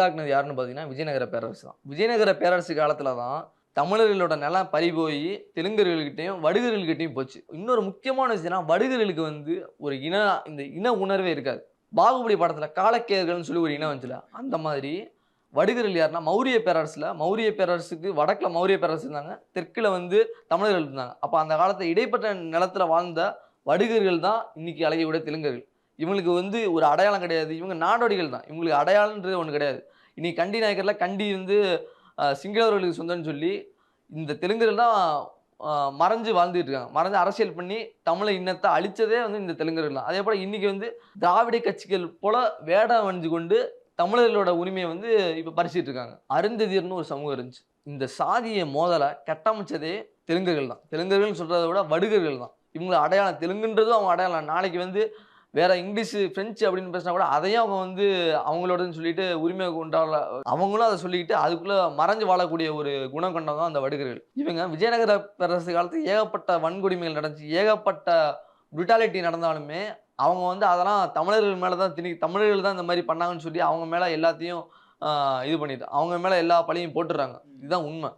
உண்டாக்குனது யாருன்னு பார்த்தீங்கன்னா விஜயநகர பேரரசு தான். விஜயநகர பேரரசு காலத்தில் தான் தமிழர்களோட நிலம் பறிபோய் தெலுங்கர்கள்கிட்டையும் வடுகர்கள்கிட்டையும் போச்சு. இன்னொரு முக்கியமான விஷயம்னா வடுகர்களுக்கு வந்து ஒரு இன இந்த இன உணர்வே இருக்காது. பாகுபலி படத்தில் காலக்கேர்கள்னு சொல்லி ஒரு இனம் வந்துச்சுல அந்த மாதிரி வடுகர்கள் யாருன்னா மௌரிய பேரரசில் மௌரிய பேரரசுக்கு வடக்கில் மௌரிய பேரரசு இருந்தாங்க தெற்கில் வந்து தமிழர்கள் இருந்தாங்க. அப்போ அந்த காலத்தை இடைப்பட்ட நிலத்தில் வாழ்ந்த வடுகர்கள் தான் இன்னைக்கு அழகிய தெலுங்கர்கள். இவங்களுக்கு வந்து ஒரு அடையாளம் கிடையாது. இவங்க நாடோடிகள் தான். இவங்களுக்கு அடையாளன்றது ஒன்று கிடையாது. இன்னைக்கு கண்டி நாயக்கரில் கண்டி வந்து சிங்களவர்களுக்கு சொந்தம்னு சொல்லி இந்த தெலுங்கர்கள் தான் மறைஞ்சு வாழ்ந்துட்டு இருக்காங்க. மறைஞ்சு அரசியல் பண்ணி தமிழ இன்னத்தை அழிச்சதே வந்து இந்த தெலுங்கர்கள் தான். அதே போல் இன்றைக்கி வந்து திராவிட கட்சிகள் போல் வேடம் அணிஞ்சு கொண்டு தமிழர்களோட உரிமையை வந்து இப்போ பறிச்சிட்டு இருக்காங்க. அருந்ததியர்னு ஒரு சமூகம் இருந்துச்சு. இந்த சாதிய மோதலை கட்டமைச்சதே தெலுங்குகள் தான். தெலுங்குகள்னு சொல்கிறத விட வடுகர்கள் தான். இவங்களை அடையாளம் தெலுங்குன்றதும் அவங்க அடையாளம். நாளைக்கு வந்து வேற இங்கிலீஷ் ஃப்ரெஞ்சு அப்படின்னு பேசினா கூட அதையும் அவங்க வந்து அவங்களோடன்னு சொல்லிட்டு உரிமை கொண்டாட அவங்களும் அதை சொல்லிக்கிட்டு அதுக்குள்ளே மறைஞ்சு வாழக்கூடிய ஒரு குணம் கொண்டவங்க தான் அந்த வடுகர்கள். இவங்க விஜயநகர பேரரசு காலத்தில் ஏகப்பட்ட வன்கொடுமைகள் நடந்துச்சு. ஏகப்பட்ட புரிட்டாலிட்டி நடந்தாலுமே அவங்க வந்து அதெல்லாம் தமிழர்கள் மேலே தான் திணி தமிழர்கள் தான் இந்த மாதிரி பண்ணாங்கன்னு சொல்லி அவங்க மேலே எல்லாத்தையும் இது பண்ணிட்டு அவங்க மேலே எல்லா பழியும் போட்டுடுறாங்க. இதுதான் உண்மை.